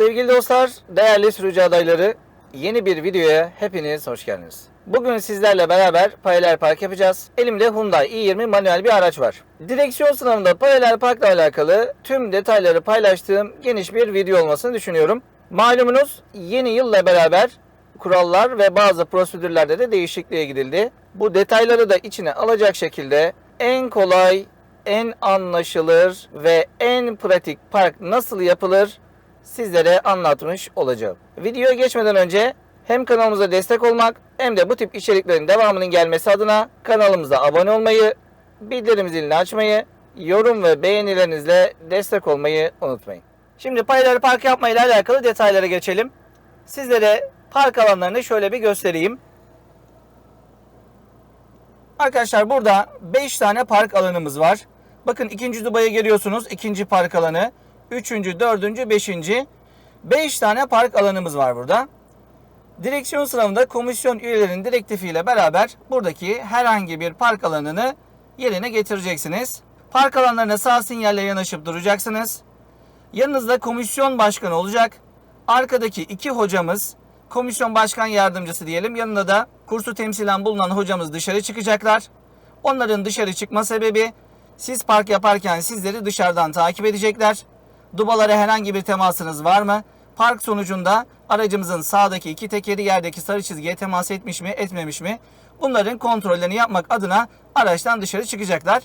Sevgili dostlar, değerli sürücü adayları, yeni bir videoya hepiniz hoş geldiniz. Bugün sizlerle beraber paralel park yapacağız. Elimde Hyundai i20 manuel bir araç var. Direksiyon sınavında paralel parkla alakalı tüm detayları paylaştığım geniş bir video olmasını düşünüyorum. Malumunuz yeni yılla beraber kurallar ve bazı prosedürlerde de değişikliğe gidildi. Bu detayları da içine alacak şekilde en kolay, en anlaşılır ve en pratik park nasıl yapılır sizlere anlatmış olacağım. Videoya geçmeden önce hem kanalımıza destek olmak hem de bu tip içeriklerin devamının gelmesi adına kanalımıza abone olmayı, bildirim zilini açmayı, yorum ve beğenilerinizle destek olmayı unutmayın. Şimdi paralel park yapma ile alakalı detaylara geçelim. Sizlere park alanlarını şöyle bir göstereyim. Arkadaşlar burada 5 tane park alanımız var. Bakın ikinci Dubai'ye geliyorsunuz. ikinci park alanı. Üçüncü, dördüncü, beşinci. 5 tane park alanımız var burada. Direksiyon sınavında komisyon üyelerinin direktifiyle beraber buradaki herhangi bir park alanını yerine getireceksiniz. Park alanlarına sağ sinyalle yanaşıp duracaksınız. Yanınızda komisyon başkanı olacak. Arkadaki iki hocamız komisyon başkan yardımcısı diyelim. Yanında da kursu temsilen bulunan hocamız dışarı çıkacaklar. Onların dışarı çıkma sebebi siz park yaparken sizleri dışarıdan takip edecekler. Dubalara herhangi bir temasınız var mı? Park sonucunda aracımızın sağdaki iki tekeri yerdeki sarı çizgiye temas etmiş mi, etmemiş mi? Bunların kontrollerini yapmak adına araçtan dışarı çıkacaklar.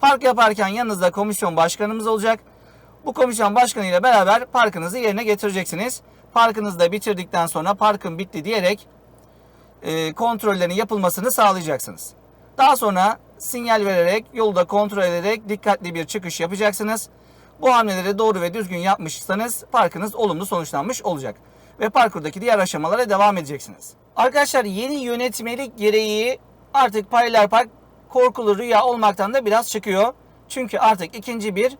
Park yaparken yanınızda komisyon başkanımız olacak. Bu komisyon başkanı ile beraber parkınızı yerine getireceksiniz. Parkınızı da bitirdikten sonra parkın bitti diyerek e, kontrollerin yapılmasını sağlayacaksınız. Daha sonra sinyal vererek yolda kontrol ederek dikkatli bir çıkış yapacaksınız. Bu hamleleri doğru ve düzgün yapmışsanız parkınız olumlu sonuçlanmış olacak. Ve parkurdaki diğer aşamalara devam edeceksiniz. Arkadaşlar yeni yönetmelik gereği artık paralel park korkulu rüya olmaktan da biraz çıkıyor. Çünkü artık ikinci bir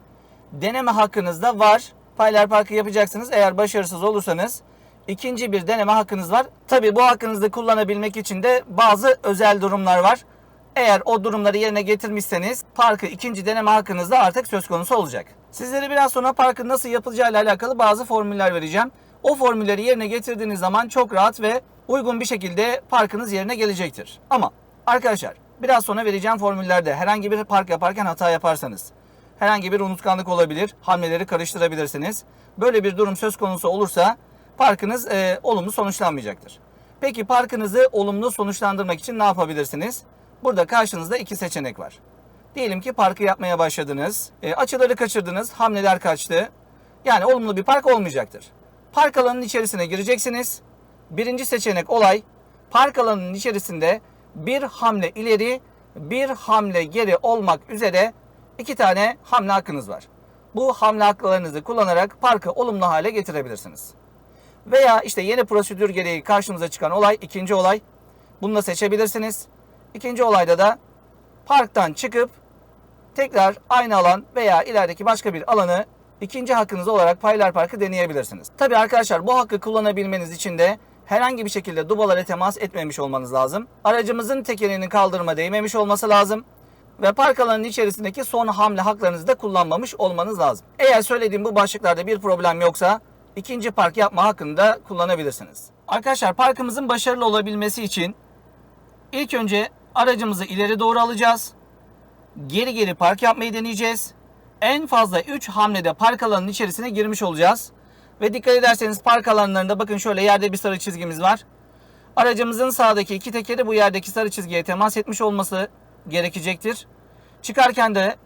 deneme hakkınız da var. Paralel parkı yapacaksınız. Eğer başarısız olursanız ikinci bir deneme hakkınız var. Tabi bu hakkınızı kullanabilmek için de bazı özel durumlar var. Eğer o durumları yerine getirmişseniz parkı ikinci deneme hakkınız da artık söz konusu olacak. Sizlere biraz sonra parkın nasıl yapılacağı ile alakalı bazı formüller vereceğim. O formülleri yerine getirdiğiniz zaman çok rahat ve uygun bir şekilde parkınız yerine gelecektir. Ama arkadaşlar biraz sonra vereceğim formüllerde herhangi bir park yaparken hata yaparsanız herhangi bir unutkanlık olabilir, hamleleri karıştırabilirsiniz. Böyle bir durum söz konusu olursa parkınız e, olumlu sonuçlanmayacaktır. Peki parkınızı olumlu sonuçlandırmak için ne yapabilirsiniz? Burada karşınızda iki seçenek var. Diyelim ki parkı yapmaya başladınız. E, açıları kaçırdınız, hamleler kaçtı. Yani olumlu bir park olmayacaktır. Park alanının içerisine gireceksiniz. Birinci seçenek olay park alanının içerisinde bir hamle ileri, bir hamle geri olmak üzere iki tane hamle hakkınız var. Bu hamle haklarınızı kullanarak parkı olumlu hale getirebilirsiniz. Veya işte yeni prosedür gereği karşımıza çıkan olay ikinci olay. Bunu da seçebilirsiniz. İkinci olayda da parktan çıkıp tekrar aynı alan veya ilerideki başka bir alanı ikinci hakkınız olarak Paylar Parkı deneyebilirsiniz. Tabi arkadaşlar bu hakkı kullanabilmeniz için de herhangi bir şekilde dubalara temas etmemiş olmanız lazım. Aracımızın tekerinin kaldırıma değmemiş olması lazım. Ve park alanının içerisindeki son hamle haklarınızı da kullanmamış olmanız lazım. Eğer söylediğim bu başlıklarda bir problem yoksa ikinci park yapma hakkını da kullanabilirsiniz. Arkadaşlar parkımızın başarılı olabilmesi için ilk önce aracımızı ileri doğru alacağız. Geri geri park yapmayı deneyeceğiz. En fazla 3 hamlede park alanının içerisine girmiş olacağız. Ve dikkat ederseniz park alanlarında bakın şöyle yerde bir sarı çizgimiz var. Aracımızın sağdaki iki tekeri bu yerdeki sarı çizgiye temas etmiş olması gerekecektir. Çıkarken de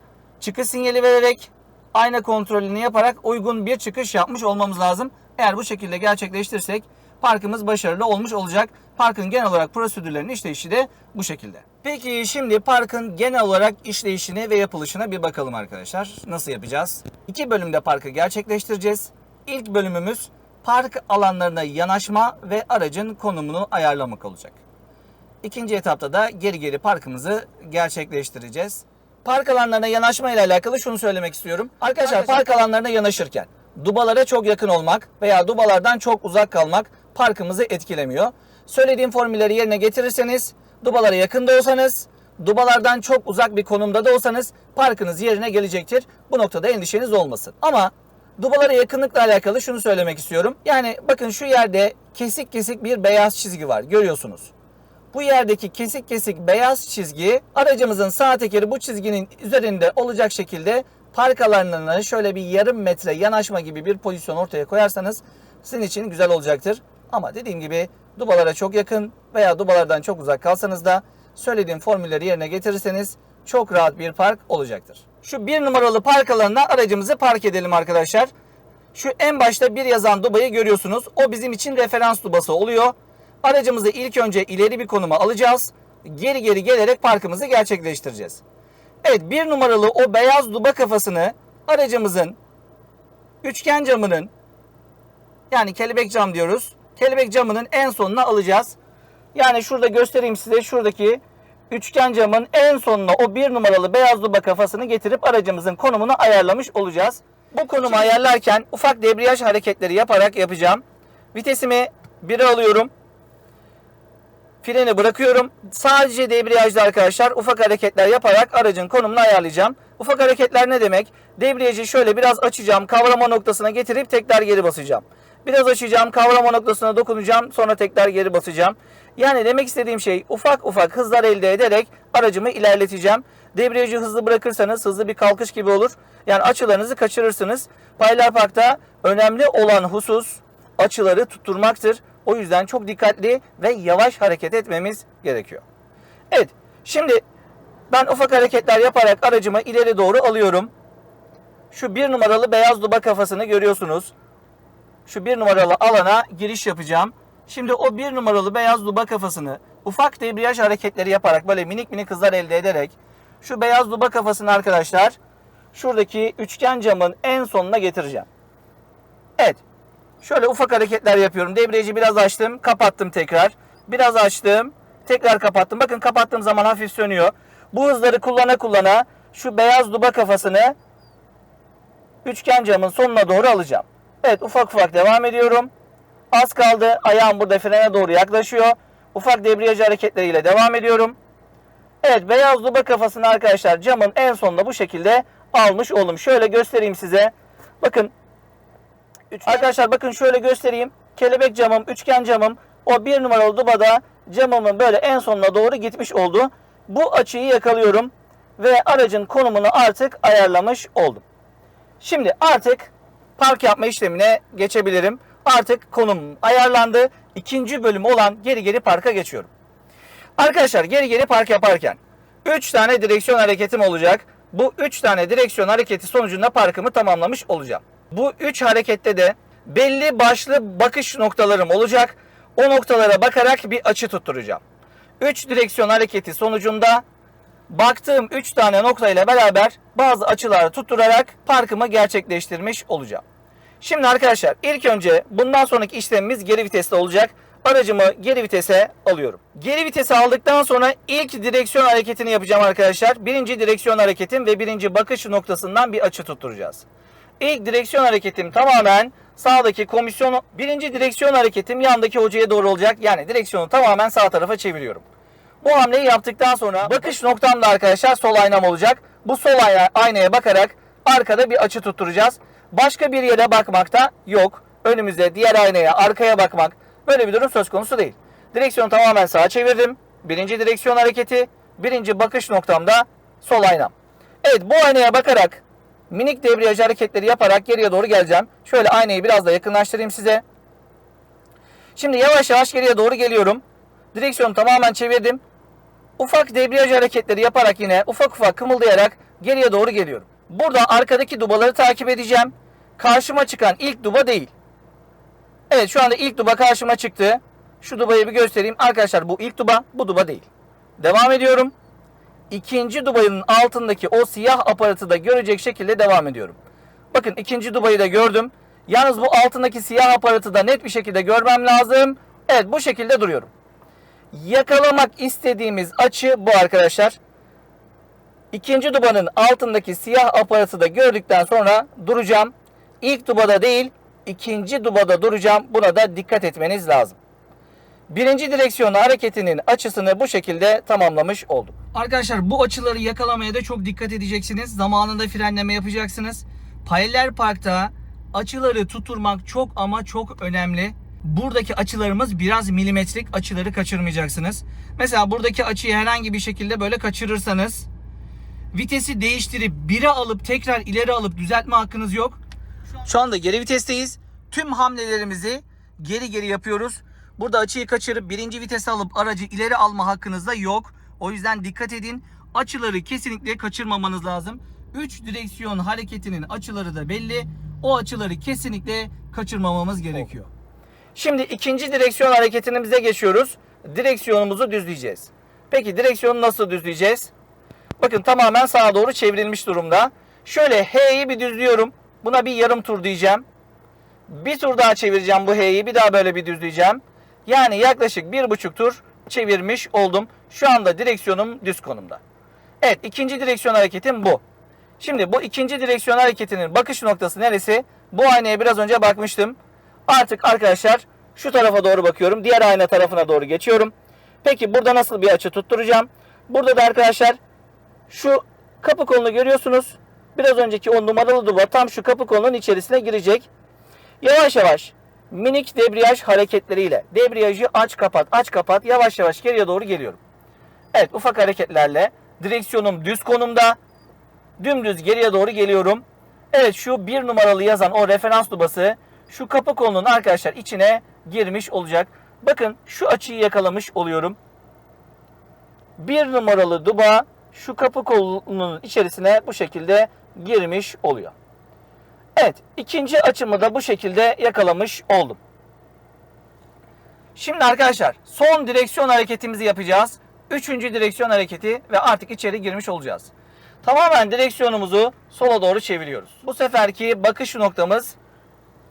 çıkış sinyali vererek ayna kontrolünü yaparak uygun bir çıkış yapmış olmamız lazım. Eğer bu şekilde gerçekleştirirsek parkımız başarılı olmuş olacak. Parkın genel olarak prosedürlerinin işleyişi de bu şekilde. Peki şimdi parkın genel olarak işleyişine ve yapılışına bir bakalım arkadaşlar. Nasıl yapacağız? İki bölümde parkı gerçekleştireceğiz. İlk bölümümüz park alanlarına yanaşma ve aracın konumunu ayarlamak olacak. İkinci etapta da geri geri parkımızı gerçekleştireceğiz. Park alanlarına yanaşma ile alakalı şunu söylemek istiyorum. Arkadaşlar park alanlarına yanaşırken dubalara çok yakın olmak veya dubalardan çok uzak kalmak parkımızı etkilemiyor. Söylediğim formülleri yerine getirirseniz dubalara yakın da olsanız dubalardan çok uzak bir konumda da olsanız parkınız yerine gelecektir. Bu noktada endişeniz olmasın. Ama Dubalara yakınlıkla alakalı şunu söylemek istiyorum. Yani bakın şu yerde kesik kesik bir beyaz çizgi var. Görüyorsunuz. Bu yerdeki kesik kesik beyaz çizgi aracımızın sağ tekeri bu çizginin üzerinde olacak şekilde park alanlarına şöyle bir yarım metre yanaşma gibi bir pozisyon ortaya koyarsanız sizin için güzel olacaktır. Ama dediğim gibi dubalara çok yakın veya dubalardan çok uzak kalsanız da söylediğim formülleri yerine getirirseniz çok rahat bir park olacaktır. Şu bir numaralı park alanına aracımızı park edelim arkadaşlar. Şu en başta bir yazan dubayı görüyorsunuz. O bizim için referans dubası oluyor. Aracımızı ilk önce ileri bir konuma alacağız. Geri geri gelerek parkımızı gerçekleştireceğiz. Evet bir numaralı o beyaz duba kafasını aracımızın üçgen camının yani kelebek cam diyoruz. Kelebek camının en sonuna alacağız. Yani şurada göstereyim size şuradaki üçgen camın en sonuna o bir numaralı beyaz duba kafasını getirip aracımızın konumunu ayarlamış olacağız. Bu konumu ayarlarken ufak debriyaj hareketleri yaparak yapacağım. Vitesimi 1'e alıyorum. Freni bırakıyorum. Sadece debriyajda arkadaşlar ufak hareketler yaparak aracın konumunu ayarlayacağım. Ufak hareketler ne demek? Debriyajı şöyle biraz açacağım. Kavrama noktasına getirip tekrar geri basacağım. Biraz açacağım. Kavrama noktasına dokunacağım. Sonra tekrar geri basacağım. Yani demek istediğim şey ufak ufak hızlar elde ederek aracımı ilerleteceğim. Debriyajı hızlı bırakırsanız hızlı bir kalkış gibi olur. Yani açılarınızı kaçırırsınız. Paylar Park'ta önemli olan husus açıları tutturmaktır. O yüzden çok dikkatli ve yavaş hareket etmemiz gerekiyor. Evet, şimdi ben ufak hareketler yaparak aracımı ileri doğru alıyorum. Şu bir numaralı beyaz duba kafasını görüyorsunuz. Şu bir numaralı alana giriş yapacağım. Şimdi o bir numaralı beyaz duba kafasını ufak debriyaj hareketleri yaparak böyle minik minik hızlar elde ederek şu beyaz duba kafasını arkadaşlar şuradaki üçgen camın en sonuna getireceğim. Evet. Şöyle ufak hareketler yapıyorum. Debriyajı biraz açtım, kapattım tekrar. Biraz açtım, tekrar kapattım. Bakın kapattığım zaman hafif sönüyor. Bu hızları kullana kullana şu beyaz duba kafasını üçgen camın sonuna doğru alacağım. Evet ufak ufak devam ediyorum. Az kaldı. Ayağım burada frene doğru yaklaşıyor. Ufak debriyaj hareketleriyle devam ediyorum. Evet beyaz duba kafasını arkadaşlar camın en sonunda bu şekilde almış oldum. Şöyle göstereyim size. Bakın Arkadaşlar bakın şöyle göstereyim. Kelebek camım, üçgen camım o bir numaralı dubada camımın böyle en sonuna doğru gitmiş oldu. Bu açıyı yakalıyorum ve aracın konumunu artık ayarlamış oldum. Şimdi artık park yapma işlemine geçebilirim. Artık konum ayarlandı. İkinci bölüm olan geri geri parka geçiyorum. Arkadaşlar geri geri park yaparken 3 tane direksiyon hareketim olacak. Bu 3 tane direksiyon hareketi sonucunda parkımı tamamlamış olacağım. Bu 3 harekette de belli başlı bakış noktalarım olacak. O noktalara bakarak bir açı tutturacağım. 3 direksiyon hareketi sonucunda baktığım 3 tane noktayla beraber bazı açılar tutturarak parkımı gerçekleştirmiş olacağım. Şimdi arkadaşlar ilk önce bundan sonraki işlemimiz geri viteste olacak. Aracımı geri vitese alıyorum. Geri vitese aldıktan sonra ilk direksiyon hareketini yapacağım arkadaşlar. Birinci direksiyon hareketim ve birinci bakış noktasından bir açı tutturacağız. İlk direksiyon hareketim tamamen sağdaki komisyonu, birinci direksiyon hareketim yandaki hocaya doğru olacak. Yani direksiyonu tamamen sağ tarafa çeviriyorum. Bu hamleyi yaptıktan sonra bakış noktam da arkadaşlar sol aynam olacak. Bu sol ayna, aynaya bakarak arkada bir açı tutturacağız. Başka bir yere bakmakta yok. Önümüzde diğer aynaya, arkaya bakmak böyle bir durum söz konusu değil. Direksiyonu tamamen sağa çevirdim. Birinci direksiyon hareketi, birinci bakış noktamda sol aynam. Evet bu aynaya bakarak minik debriyaj hareketleri yaparak geriye doğru geleceğim. Şöyle aynayı biraz da yakınlaştırayım size. Şimdi yavaş yavaş geriye doğru geliyorum. Direksiyonu tamamen çevirdim. Ufak debriyaj hareketleri yaparak yine ufak ufak kımıldayarak geriye doğru geliyorum. Burada arkadaki dubaları takip edeceğim. Karşıma çıkan ilk duba değil. Evet şu anda ilk duba karşıma çıktı. Şu dubayı bir göstereyim. Arkadaşlar bu ilk duba, bu duba değil. Devam ediyorum. İkinci dubayın altındaki o siyah aparatı da görecek şekilde devam ediyorum. Bakın ikinci dubayı da gördüm. Yalnız bu altındaki siyah aparatı da net bir şekilde görmem lazım. Evet bu şekilde duruyorum. Yakalamak istediğimiz açı bu arkadaşlar. İkinci dubanın altındaki siyah aparatı da gördükten sonra duracağım. İlk dubada değil, ikinci dubada duracağım. Buna da dikkat etmeniz lazım. Birinci direksiyon hareketinin açısını bu şekilde tamamlamış olduk. Arkadaşlar bu açıları yakalamaya da çok dikkat edeceksiniz. Zamanında frenleme yapacaksınız. Paralel parkta açıları tutturmak çok ama çok önemli. Buradaki açılarımız biraz milimetrik açıları kaçırmayacaksınız. Mesela buradaki açıyı herhangi bir şekilde böyle kaçırırsanız vitesi değiştirip 1'e alıp tekrar ileri alıp düzeltme hakkınız yok. Şu anda geri vitesteyiz. Tüm hamlelerimizi geri geri yapıyoruz. Burada açıyı kaçırıp birinci vitese alıp aracı ileri alma hakkınız da yok. O yüzden dikkat edin. Açıları kesinlikle kaçırmamanız lazım. 3 direksiyon hareketinin açıları da belli. O açıları kesinlikle kaçırmamamız gerekiyor. Şimdi ikinci direksiyon hareketimize geçiyoruz. Direksiyonumuzu düzleyeceğiz. Peki direksiyonu nasıl düzleyeceğiz? Bakın tamamen sağa doğru çevrilmiş durumda. Şöyle H'yi bir düzlüyorum. Buna bir yarım tur diyeceğim. Bir tur daha çevireceğim bu H'yi. Bir daha böyle bir düzleyeceğim. Yani yaklaşık bir buçuk tur çevirmiş oldum. Şu anda direksiyonum düz konumda. Evet ikinci direksiyon hareketim bu. Şimdi bu ikinci direksiyon hareketinin bakış noktası neresi? Bu aynaya biraz önce bakmıştım. Artık arkadaşlar şu tarafa doğru bakıyorum. Diğer ayna tarafına doğru geçiyorum. Peki burada nasıl bir açı tutturacağım? Burada da arkadaşlar şu kapı kolunu görüyorsunuz. Biraz önceki o numaralı duvar tam şu kapı kolunun içerisine girecek. Yavaş yavaş minik debriyaj hareketleriyle debriyajı aç kapat aç kapat yavaş yavaş geriye doğru geliyorum. Evet ufak hareketlerle direksiyonum düz konumda dümdüz geriye doğru geliyorum. Evet şu bir numaralı yazan o referans dubası şu kapı kolunun arkadaşlar içine girmiş olacak. Bakın şu açıyı yakalamış oluyorum. Bir numaralı duba şu kapı kolunun içerisine bu şekilde girmiş oluyor. Evet ikinci açımı da bu şekilde yakalamış oldum. Şimdi arkadaşlar son direksiyon hareketimizi yapacağız. Üçüncü direksiyon hareketi ve artık içeri girmiş olacağız. Tamamen direksiyonumuzu sola doğru çeviriyoruz. Bu seferki bakış noktamız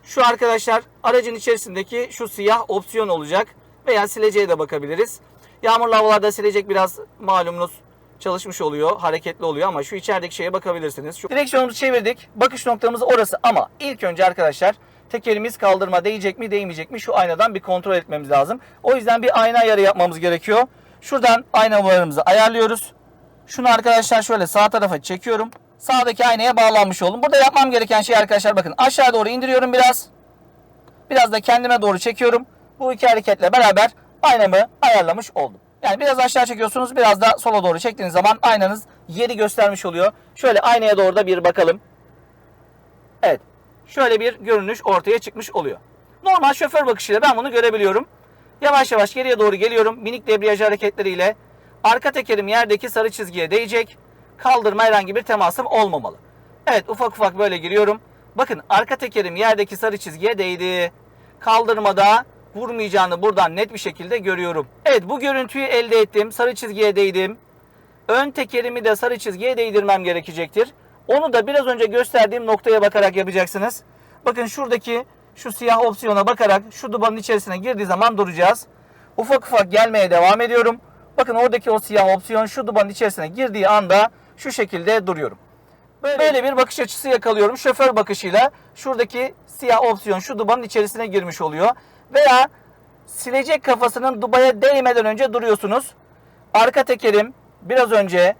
şu arkadaşlar aracın içerisindeki şu siyah opsiyon olacak. Veya sileceğe de bakabiliriz. Yağmurlu havalarda silecek biraz malumunuz çalışmış oluyor, hareketli oluyor ama şu içerideki şeye bakabilirsiniz. Şu direksiyonumuzu çevirdik. Bakış noktamız orası ama ilk önce arkadaşlar tekerimiz kaldırma değecek mi değmeyecek mi şu aynadan bir kontrol etmemiz lazım. O yüzden bir ayna ayarı yapmamız gerekiyor. Şuradan aynalarımızı ayarlıyoruz. Şunu arkadaşlar şöyle sağ tarafa çekiyorum. Sağdaki aynaya bağlanmış oldum. Burada yapmam gereken şey arkadaşlar bakın aşağı doğru indiriyorum biraz. Biraz da kendime doğru çekiyorum. Bu iki hareketle beraber aynamı ayarlamış oldum. Yani biraz aşağı çekiyorsunuz biraz da sola doğru çektiğiniz zaman aynanız yeri göstermiş oluyor. Şöyle aynaya doğru da bir bakalım. Evet. Şöyle bir görünüş ortaya çıkmış oluyor. Normal şoför bakışıyla ben bunu görebiliyorum. Yavaş yavaş geriye doğru geliyorum. Minik debriyaj hareketleriyle. Arka tekerim yerdeki sarı çizgiye değecek. Kaldırma herhangi bir temasım olmamalı. Evet ufak ufak böyle giriyorum. Bakın arka tekerim yerdeki sarı çizgiye değdi. Kaldırmada vurmayacağını buradan net bir şekilde görüyorum. Evet bu görüntüyü elde ettim. Sarı çizgiye değdim. Ön tekerimi de sarı çizgiye değdirmem gerekecektir. Onu da biraz önce gösterdiğim noktaya bakarak yapacaksınız. Bakın şuradaki şu siyah opsiyona bakarak şu dubanın içerisine girdiği zaman duracağız. Ufak ufak gelmeye devam ediyorum. Bakın oradaki o siyah opsiyon şu dubanın içerisine girdiği anda şu şekilde duruyorum. Böyle, Böyle bir bakış açısı yakalıyorum. Şoför bakışıyla şuradaki siyah opsiyon şu dubanın içerisine girmiş oluyor. Veya silecek kafasının dubaya değmeden önce duruyorsunuz. Arka tekerim biraz önce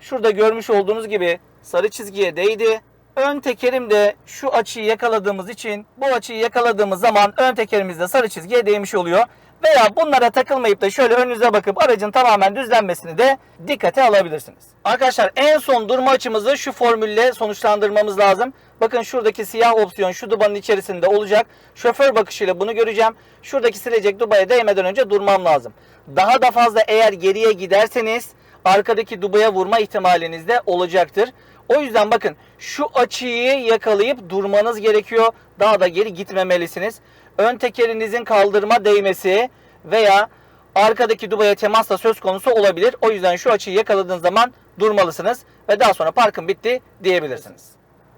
şurada görmüş olduğunuz gibi sarı çizgiye değdi. Ön tekerim de şu açıyı yakaladığımız için bu açıyı yakaladığımız zaman ön tekerimiz de sarı çizgiye değmiş oluyor. Veya bunlara takılmayıp da şöyle önünüze bakıp aracın tamamen düzlenmesini de dikkate alabilirsiniz. Arkadaşlar en son durma açımızı şu formülle sonuçlandırmamız lazım. Bakın şuradaki siyah opsiyon şu dubanın içerisinde olacak. Şoför bakışıyla bunu göreceğim. Şuradaki silecek dubaya değmeden önce durmam lazım. Daha da fazla eğer geriye giderseniz arkadaki dubaya vurma ihtimaliniz de olacaktır. O yüzden bakın şu açıyı yakalayıp durmanız gerekiyor. Daha da geri gitmemelisiniz. Ön tekerinizin kaldırma değmesi veya arkadaki dubaya temasla söz konusu olabilir. O yüzden şu açıyı yakaladığınız zaman durmalısınız ve daha sonra parkın bitti diyebilirsiniz.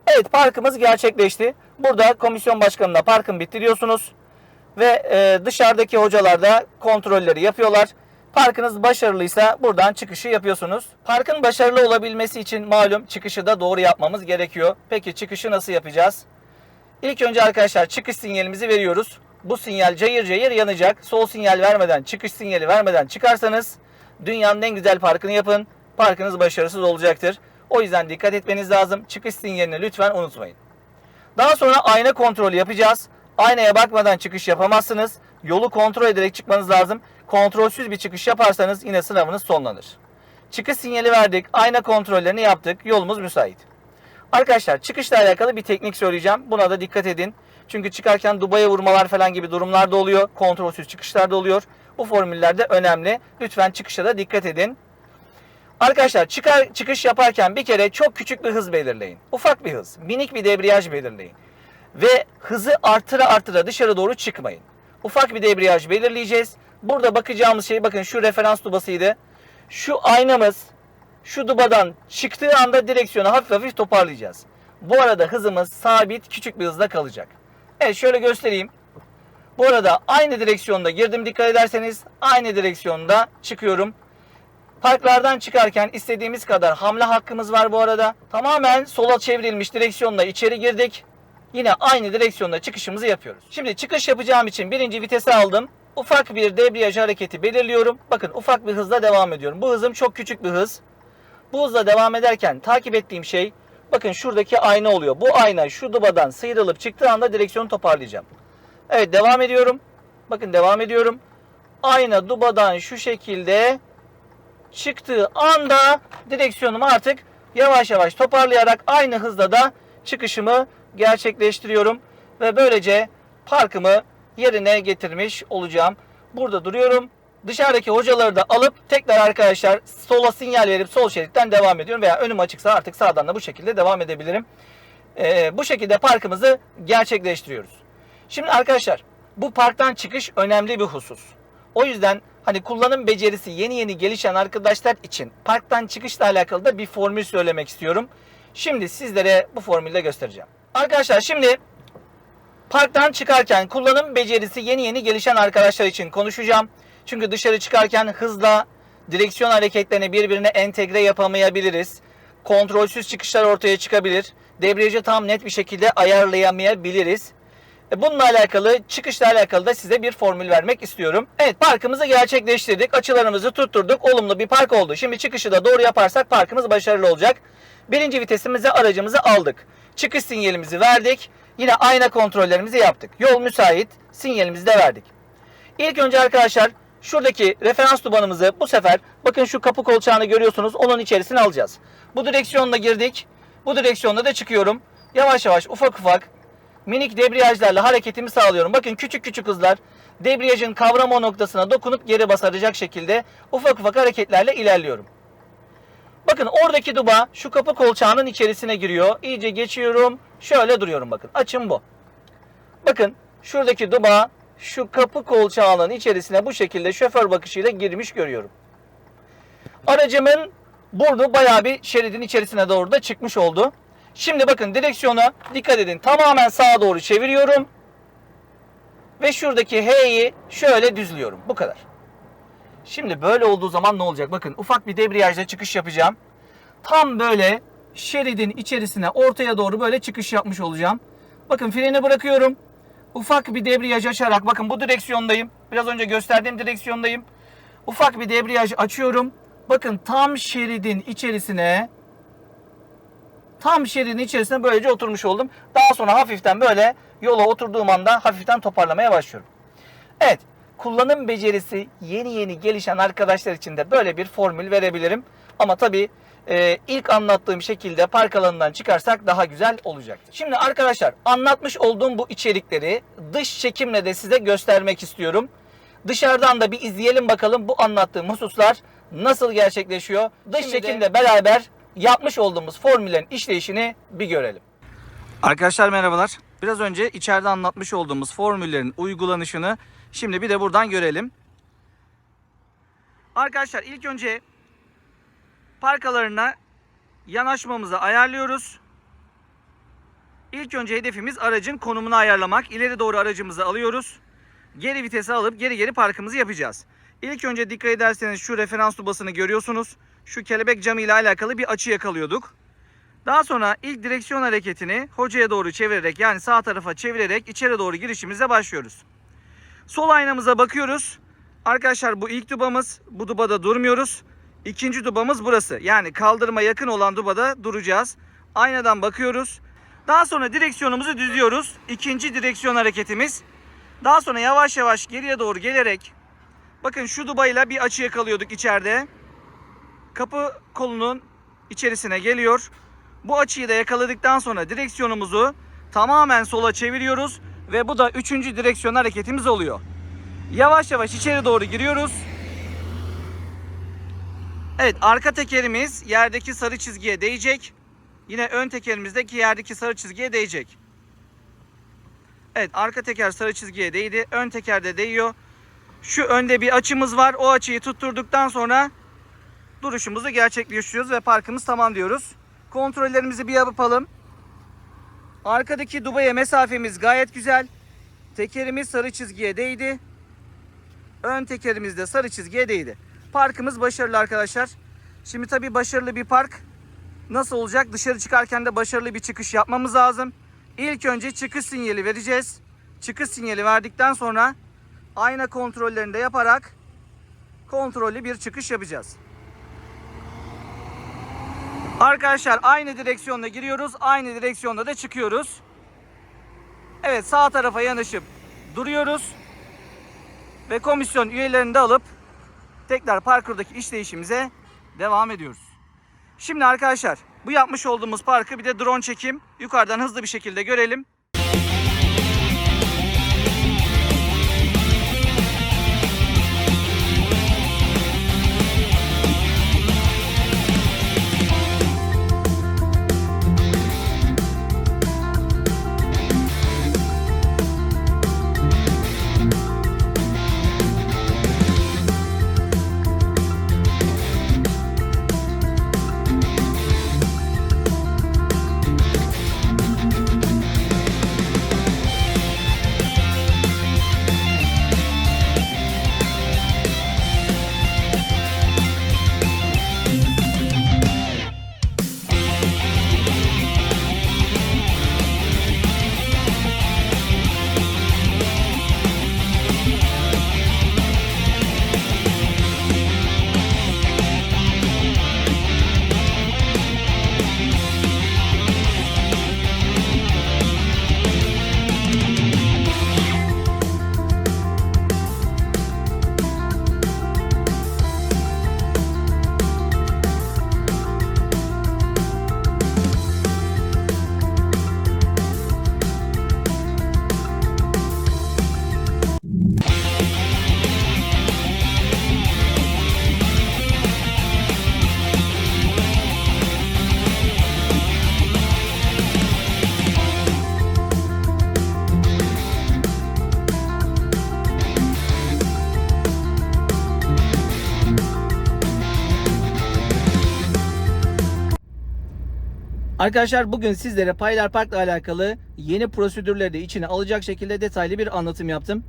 Evet parkımız gerçekleşti. Burada komisyon başkanına parkın bitti diyorsunuz. Ve e, dışarıdaki hocalar da kontrolleri yapıyorlar. Parkınız başarılıysa buradan çıkışı yapıyorsunuz. Parkın başarılı olabilmesi için malum çıkışı da doğru yapmamız gerekiyor. Peki çıkışı nasıl yapacağız? İlk önce arkadaşlar çıkış sinyalimizi veriyoruz. Bu sinyal cayır cayır yanacak. Sol sinyal vermeden, çıkış sinyali vermeden çıkarsanız dünyanın en güzel parkını yapın. Parkınız başarısız olacaktır. O yüzden dikkat etmeniz lazım. Çıkış sinyalini lütfen unutmayın. Daha sonra ayna kontrolü yapacağız. Aynaya bakmadan çıkış yapamazsınız. Yolu kontrol ederek çıkmanız lazım. Kontrolsüz bir çıkış yaparsanız yine sınavınız sonlanır. Çıkış sinyali verdik. Ayna kontrollerini yaptık. Yolumuz müsait. Arkadaşlar çıkışla alakalı bir teknik söyleyeceğim. Buna da dikkat edin. Çünkü çıkarken dubaya vurmalar falan gibi durumlar da oluyor. Kontrolsüz çıkışlar da oluyor. Bu formüller de önemli. Lütfen çıkışa da dikkat edin. Arkadaşlar çıkar, çıkış yaparken bir kere çok küçük bir hız belirleyin. Ufak bir hız. Minik bir debriyaj belirleyin. Ve hızı artıra artıra dışarı doğru çıkmayın. Ufak bir debriyaj belirleyeceğiz. Burada bakacağımız şey bakın şu referans dubasıydı. Şu aynamız şu dubadan çıktığı anda direksiyonu hafif hafif toparlayacağız. Bu arada hızımız sabit küçük bir hızda kalacak. Evet şöyle göstereyim. Bu arada aynı direksiyonda girdim dikkat ederseniz aynı direksiyonda çıkıyorum. Parklardan çıkarken istediğimiz kadar hamle hakkımız var bu arada. Tamamen sola çevrilmiş direksiyonla içeri girdik. Yine aynı direksiyonda çıkışımızı yapıyoruz. Şimdi çıkış yapacağım için birinci vitese aldım. Ufak bir debriyaj hareketi belirliyorum. Bakın ufak bir hızla devam ediyorum. Bu hızım çok küçük bir hız. Bu hızla devam ederken takip ettiğim şey bakın şuradaki ayna oluyor. Bu ayna şu dubadan sıyrılıp çıktığı anda direksiyonu toparlayacağım. Evet devam ediyorum. Bakın devam ediyorum. Ayna dubadan şu şekilde çıktığı anda direksiyonumu artık yavaş yavaş toparlayarak aynı hızla da çıkışımı gerçekleştiriyorum ve böylece parkımı yerine getirmiş olacağım. Burada duruyorum. Dışarıdaki hocaları da alıp tekrar arkadaşlar sola sinyal verip sol şeritten devam ediyorum veya önüm açıksa artık sağdan da bu şekilde devam edebilirim. Ee, bu şekilde parkımızı gerçekleştiriyoruz. Şimdi arkadaşlar bu parktan çıkış önemli bir husus. O yüzden hani kullanım becerisi yeni yeni gelişen arkadaşlar için parktan çıkışla alakalı da bir formül söylemek istiyorum. Şimdi sizlere bu formülde göstereceğim. Arkadaşlar şimdi parktan çıkarken kullanım becerisi yeni yeni gelişen arkadaşlar için konuşacağım. Çünkü dışarı çıkarken hızla direksiyon hareketlerini birbirine entegre yapamayabiliriz. Kontrolsüz çıkışlar ortaya çıkabilir. Debriyajı tam net bir şekilde ayarlayamayabiliriz. E, Bununla alakalı, çıkışla alakalı da size bir formül vermek istiyorum. Evet parkımızı gerçekleştirdik. Açılarımızı tutturduk. Olumlu bir park oldu. Şimdi çıkışı da doğru yaparsak parkımız başarılı olacak. Birinci vitesimize aracımızı aldık. Çıkış sinyalimizi verdik. Yine ayna kontrollerimizi yaptık. Yol müsait. Sinyalimizi de verdik. İlk önce arkadaşlar şuradaki referans dubanımızı bu sefer bakın şu kapı kolçağını görüyorsunuz. Onun içerisine alacağız. Bu direksiyonla girdik. Bu direksiyonda da çıkıyorum. Yavaş yavaş ufak ufak minik debriyajlarla hareketimi sağlıyorum. Bakın küçük küçük hızlar debriyajın kavrama noktasına dokunup geri basaracak şekilde ufak ufak hareketlerle ilerliyorum. Bakın oradaki duba şu kapı kolçağının içerisine giriyor. İyice geçiyorum. Şöyle duruyorum bakın. Açım bu. Bakın şuradaki duba şu kapı kolçağının içerisine bu şekilde şoför bakışıyla girmiş görüyorum. Aracımın burnu bayağı bir şeridin içerisine doğru da çıkmış oldu. Şimdi bakın direksiyona dikkat edin. Tamamen sağa doğru çeviriyorum. Ve şuradaki H'yi şöyle düzlüyorum. Bu kadar. Şimdi böyle olduğu zaman ne olacak? Bakın ufak bir debriyajla çıkış yapacağım. Tam böyle şeridin içerisine ortaya doğru böyle çıkış yapmış olacağım. Bakın freni bırakıyorum. Ufak bir debriyaj açarak bakın bu direksiyondayım. Biraz önce gösterdiğim direksiyondayım. Ufak bir debriyaj açıyorum. Bakın tam şeridin içerisine tam şeridin içerisine böylece oturmuş oldum. Daha sonra hafiften böyle yola oturduğum anda hafiften toparlamaya başlıyorum. Evet, kullanım becerisi yeni yeni gelişen arkadaşlar için de böyle bir formül verebilirim. Ama tabii e, ilk anlattığım şekilde park alanından çıkarsak daha güzel olacaktır. Şimdi arkadaşlar anlatmış olduğum bu içerikleri dış çekimle de size göstermek istiyorum. Dışarıdan da bir izleyelim bakalım bu anlattığım hususlar nasıl gerçekleşiyor. Dış Şimdi de- çekimle beraber yapmış olduğumuz formüllerin işleyişini bir görelim. Arkadaşlar merhabalar. Biraz önce içeride anlatmış olduğumuz formüllerin uygulanışını şimdi bir de buradan görelim. Arkadaşlar ilk önce parkalarına yanaşmamızı ayarlıyoruz. İlk önce hedefimiz aracın konumunu ayarlamak. İleri doğru aracımızı alıyoruz. Geri vitese alıp geri geri parkımızı yapacağız. İlk önce dikkat ederseniz şu referans tubasını görüyorsunuz. Şu kelebek camı ile alakalı bir açı yakalıyorduk. Daha sonra ilk direksiyon hareketini hocaya doğru çevirerek yani sağ tarafa çevirerek içeri doğru girişimize başlıyoruz. Sol aynamıza bakıyoruz. Arkadaşlar bu ilk dubamız. Bu dubada durmuyoruz. İkinci dubamız burası. Yani kaldırıma yakın olan dubada duracağız. Aynadan bakıyoruz. Daha sonra direksiyonumuzu düzüyoruz. İkinci direksiyon hareketimiz. Daha sonra yavaş yavaş geriye doğru gelerek bakın şu dubayla bir açı yakalıyorduk içeride. Kapı kolunun içerisine geliyor. Bu açıyı da yakaladıktan sonra direksiyonumuzu tamamen sola çeviriyoruz ve bu da üçüncü direksiyon hareketimiz oluyor. Yavaş yavaş içeri doğru giriyoruz. Evet arka tekerimiz yerdeki sarı çizgiye değecek. Yine ön tekerimizdeki yerdeki sarı çizgiye değecek. Evet arka teker sarı çizgiye değdi. Ön teker de değiyor. Şu önde bir açımız var. O açıyı tutturduktan sonra duruşumuzu gerçekleştiriyoruz ve parkımız tamam diyoruz. Kontrollerimizi bir yapalım. Arkadaki dubaya mesafemiz gayet güzel. Tekerimiz sarı çizgiye değdi. Ön tekerimiz de sarı çizgiye değdi. Parkımız başarılı arkadaşlar. Şimdi tabii başarılı bir park nasıl olacak? Dışarı çıkarken de başarılı bir çıkış yapmamız lazım. İlk önce çıkış sinyali vereceğiz. Çıkış sinyali verdikten sonra ayna kontrollerini de yaparak kontrollü bir çıkış yapacağız. Arkadaşlar aynı direksiyonda giriyoruz. Aynı direksiyonda da çıkıyoruz. Evet sağ tarafa yanaşıp duruyoruz. Ve komisyon üyelerini de alıp tekrar parkurdaki işleyişimize devam ediyoruz. Şimdi arkadaşlar bu yapmış olduğumuz parkı bir de drone çekim yukarıdan hızlı bir şekilde görelim. Arkadaşlar bugün sizlere Paylar Park'la alakalı yeni prosedürleri de içine alacak şekilde detaylı bir anlatım yaptım.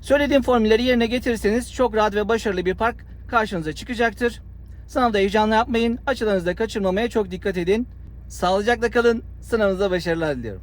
Söylediğim formülleri yerine getirirseniz çok rahat ve başarılı bir park karşınıza çıkacaktır. Sınavda heyecanla yapmayın, açılarınızda kaçırmamaya çok dikkat edin. Sağlıcakla kalın, sınavınızda başarılar diliyorum.